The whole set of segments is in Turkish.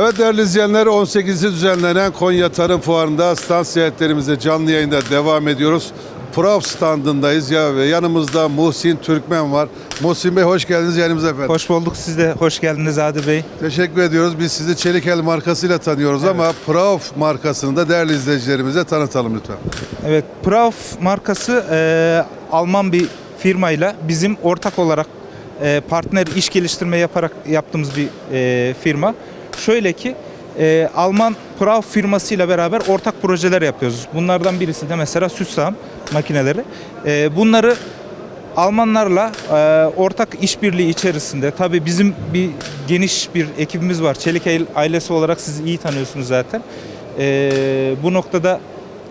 Evet değerli izleyenler 18'i düzenlenen Konya Tarım Fuarı'nda stand ziyaretlerimize canlı yayında devam ediyoruz. Prof standındayız ya ve yanımızda Muhsin Türkmen var. Muhsin Bey hoş geldiniz yanımıza efendim. Hoş bulduk siz de. Hoş geldiniz Adi Bey. Teşekkür ediyoruz. Biz sizi Çelikel markasıyla tanıyoruz ama Prof markasını da değerli izleyicilerimize tanıtalım lütfen. Evet, Prauf markası e, Alman bir firmayla bizim ortak olarak e, partner iş geliştirme yaparak yaptığımız bir e, firma. Şöyle ki e, Alman Prauf firmasıyla beraber ortak projeler yapıyoruz. Bunlardan birisi de mesela süt sağım makineleri. E, bunları Almanlarla e, ortak işbirliği içerisinde tabii bizim bir geniş bir ekibimiz var. Çelik El- ailesi olarak siz iyi tanıyorsunuz zaten. E, bu noktada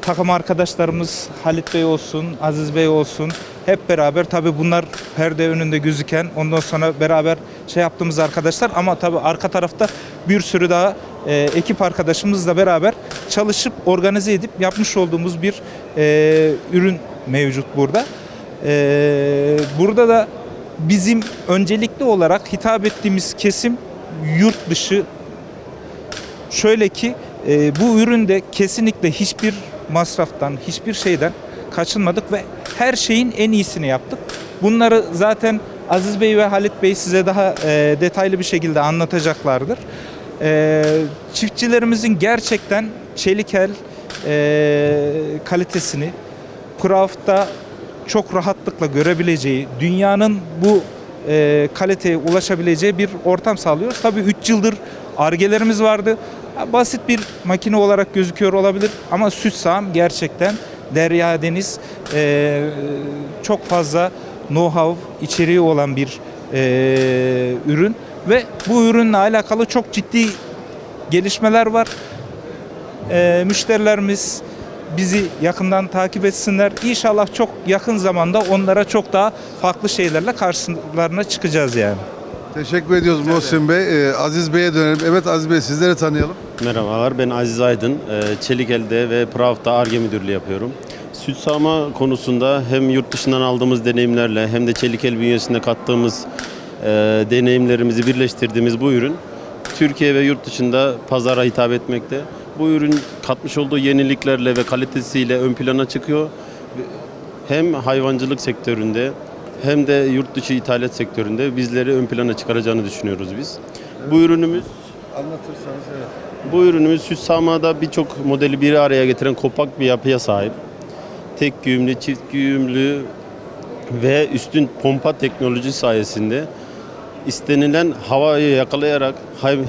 takım arkadaşlarımız Halit Bey olsun, Aziz Bey olsun hep beraber tabii bunlar perde önünde gözüken ondan sonra beraber şey yaptığımız arkadaşlar ama tabii arka tarafta bir sürü daha e, ekip arkadaşımızla beraber çalışıp organize edip yapmış olduğumuz bir e, ürün mevcut burada. Ee, burada da bizim öncelikli olarak hitap ettiğimiz kesim yurt dışı. Şöyle ki e, bu üründe kesinlikle hiçbir masraftan, hiçbir şeyden kaçınmadık ve her şeyin en iyisini yaptık. Bunları zaten Aziz Bey ve Halit Bey size daha e, detaylı bir şekilde anlatacaklardır. E, çiftçilerimizin gerçekten çelik el e, kalitesini Craft'ta çok rahatlıkla görebileceği, dünyanın bu e, kaliteye ulaşabileceği bir ortam sağlıyoruz. Tabii 3 yıldır argelerimiz vardı. Basit bir makine olarak gözüküyor olabilir ama süt sağım gerçekten derya deniz e, çok fazla know-how içeriği olan bir e, ürün ve bu ürünle alakalı çok ciddi gelişmeler var. E, müşterilerimiz bizi yakından takip etsinler. İnşallah çok yakın zamanda onlara çok daha farklı şeylerle karşılarına çıkacağız yani. Teşekkür ediyoruz Muhsin Bey. Ee, Aziz Bey'e dönelim. Evet Aziz Bey sizleri tanıyalım. Merhabalar, ben Aziz Aydın. Ee, Çelikel'de ve Prav'da ARGE müdürlüğü yapıyorum. Süt sağma konusunda hem yurt dışından aldığımız deneyimlerle hem de Çelikel bünyesinde kattığımız e, deneyimlerimizi birleştirdiğimiz bu ürün Türkiye ve yurt dışında pazara hitap etmekte. Bu ürün katmış olduğu yeniliklerle ve kalitesiyle ön plana çıkıyor. Hem hayvancılık sektöründe hem de yurt dışı ithalat sektöründe bizleri ön plana çıkaracağını düşünüyoruz biz. Bu ürünümüz Anlatırsanız evet. bu ürünümüz süt sağmada birçok modeli bir araya getiren kompakt bir yapıya sahip. Tek güğümlü, çift güğümlü ve üstün pompa teknoloji sayesinde istenilen havayı yakalayarak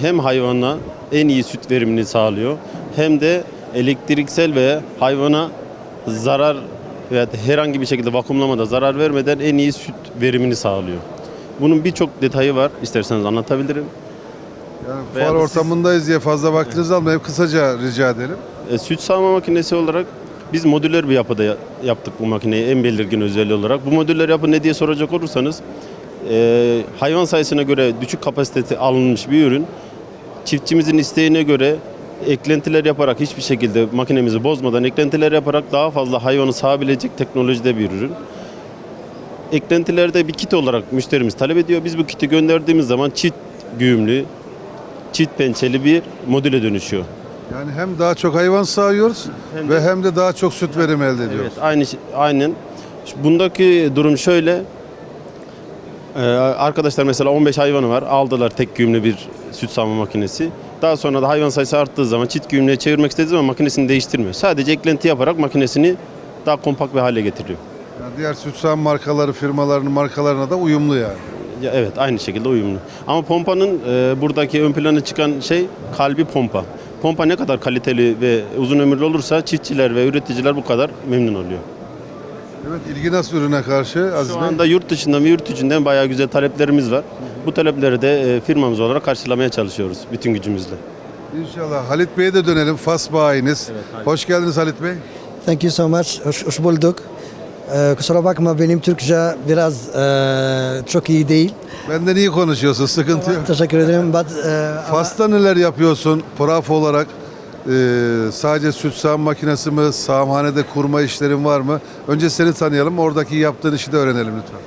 hem hayvana en iyi süt verimini sağlıyor hem de elektriksel ve hayvana zarar veya herhangi bir şekilde vakumlamada zarar vermeden en iyi süt verimini sağlıyor. Bunun birçok detayı var. İsterseniz anlatabilirim. Yani Veya siz- ortamındayız diye fazla vaktinizi almayıp kısaca rica edelim. E, süt sağma makinesi olarak biz modüler bir yapıda ya- yaptık bu makineyi en belirgin özelliği olarak. Bu modüler yapı ne diye soracak olursanız e, hayvan sayısına göre düşük kapasitesi alınmış bir ürün. Çiftçimizin isteğine göre eklentiler yaparak hiçbir şekilde makinemizi bozmadan eklentiler yaparak daha fazla hayvanı sağabilecek teknolojide bir ürün. Eklentilerde bir kit olarak müşterimiz talep ediyor. Biz bu kiti gönderdiğimiz zaman çift güğümlü, çift pençeli bir modüle dönüşüyor. Yani hem daha çok hayvan sağıyoruz Hem ve hem de daha çok süt verimi elde ediyoruz. Evet, aynı aynen. Şu- Bundaki durum şöyle. Ee, arkadaşlar mesela 15 hayvanı var. Aldılar tek güğümlü bir süt sağma makinesi. Daha sonra da hayvan sayısı arttığı zaman çift güğümlüğe çevirmek istediği zaman makinesini değiştirmiyor. Sadece eklenti yaparak makinesini daha kompakt bir hale getiriyor. Yani diğer süt sağım markaları, firmalarının markalarına da uyumlu yani. Ya evet aynı şekilde uyumlu. Ama pompanın e, buradaki ön plana çıkan şey kalbi pompa. Pompa ne kadar kaliteli ve uzun ömürlü olursa çiftçiler ve üreticiler bu kadar memnun oluyor. Evet ilgi nasıl ürüne karşı Aziz Şu Bey? anda yurt dışından ve yurt içinden bayağı güzel taleplerimiz var. Bu talepleri de e, firmamız olarak karşılamaya çalışıyoruz bütün gücümüzle. İnşallah. Halit Bey'e de dönelim. Fas bayiniz. Hoş geldiniz Halit Bey. Thank you so much. Hoş, hoş bulduk. Ee, kusura bakma benim Türkçe biraz eee, çok iyi değil. Benden iyi konuşuyorsun. Sıkıntı yok. Teşekkür ederim. But, ama- Fas'ta neler yapıyorsun? Praf olarak e, sadece süt sağım makinesi mi? Sağımhanede kurma işlerin var mı? Önce seni tanıyalım. Oradaki yaptığın işi de öğrenelim lütfen.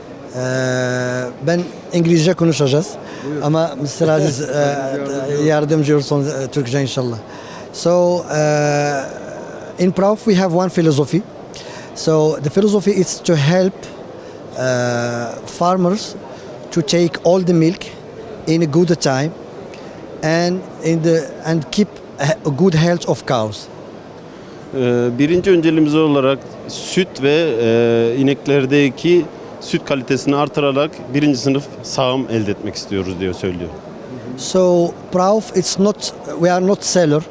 ben İngilizce konuşacağız. Ama Mr. Aziz e, yardımcı olsun e, Türkçe inşallah. So e, in Prof we have one philosophy. So the philosophy is to help uh, farmers to take all the milk in a good time and in the and keep a good health of cows. Ee, Birinci önceliğimiz olarak süt ve e, ineklerdeki süt kalitesini artırarak birinci sınıf sağım elde etmek istiyoruz diyor söylüyor. So Prof, it's not we are not seller,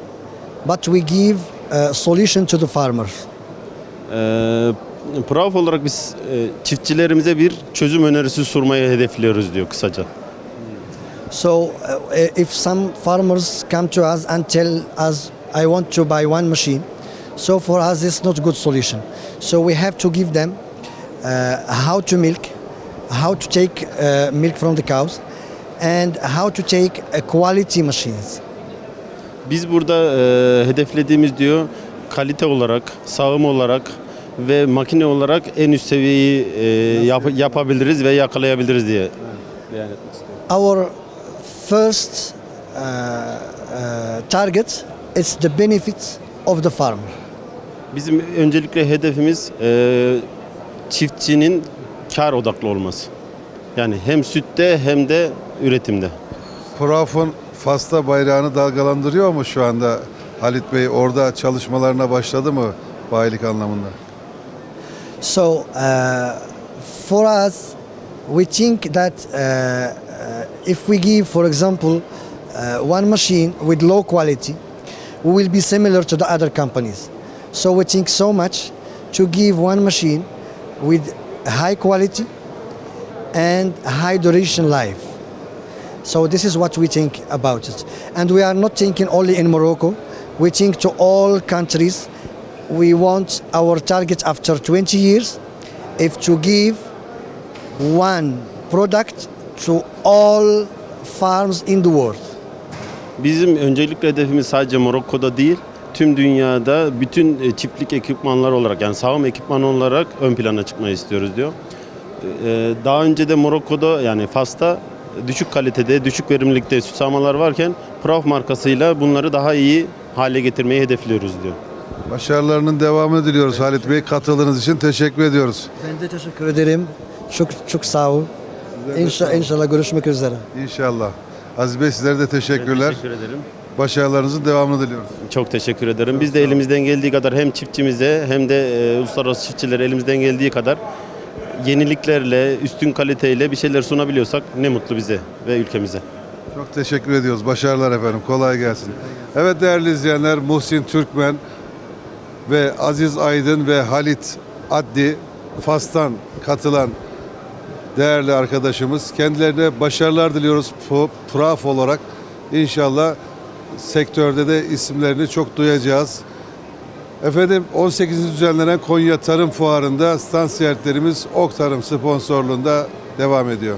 but we give a solution to the farmers. Ee, Proaf olarak biz e, çiftçilerimize bir çözüm önerisi sunmayı hedefliyoruz diyor kısaca. So uh, if some farmers come to us and tell us, I want to buy one machine, so for us it's not good solution. So we have to give them uh, how to milk, how to take uh, milk from the cows, and how to take uh, quality machines. Biz burada e, hedeflediğimiz diyor kalite olarak, sağım olarak ve makine olarak en üst seviyeyi e, yap- yapabiliriz ve yakalayabiliriz diye. Yani Our first uh, uh, target is the benefits of the farmer. bizim öncelikle hedefimiz e, çiftçinin kar odaklı olması. Yani hem sütte hem de üretimde. Prof'un Fas'ta bayrağını dalgalandırıyor mu şu anda Halit Bey? Orada çalışmalarına başladı mı bayilik anlamında? So uh, for us, we think that uh, uh, if we give, for example, one machine with low quality, we will be similar to the other companies. So we think so much to give one machine with high quality and high duration life. So this is what we think about it. And we are not thinking only in Morocco. We think to all countries. We want our target after 20 years if to give one product to all farms in the world. Bizim öncelikle hedefimiz sadece Morokko'da değil, tüm dünyada bütün e, çiftlik ekipmanlar olarak yani sağım ekipmanı olarak ön plana çıkmayı istiyoruz diyor. Ee, Daha önce de Morokko'da yani Fas'ta düşük kalitede, düşük verimlilikte süt sağmalar varken Prof markasıyla bunları daha iyi hale getirmeyi hedefliyoruz diyor. Başarılarının devamını diliyoruz Halit Bey. Katıldığınız için teşekkür ediyoruz. Ben de teşekkür ederim. Çok çok sağ ol. İnşallah, inşallah görüşmek üzere. İnşallah. Aziz Bey sizlere de teşekkürler. Teşekkür ederim. Başarılarınızın devamını diliyoruz. Çok teşekkür ederim. Biz de elimizden geldiği kadar hem çiftçimize hem de e, uluslararası çiftçilere elimizden geldiği kadar yeniliklerle, üstün kaliteyle bir şeyler sunabiliyorsak ne mutlu bize ve ülkemize. Çok teşekkür ediyoruz. Başarılar efendim. Kolay gelsin. Evet değerli izleyenler Muhsin Türkmen ve Aziz Aydın ve Halit Addi Fas'tan katılan değerli arkadaşımız. Kendilerine başarılar diliyoruz Proaf olarak. İnşallah sektörde de isimlerini çok duyacağız. Efendim 18. düzenlenen Konya Tarım Fuarı'nda stand ziyaretlerimiz Ok Tarım sponsorluğunda devam ediyor.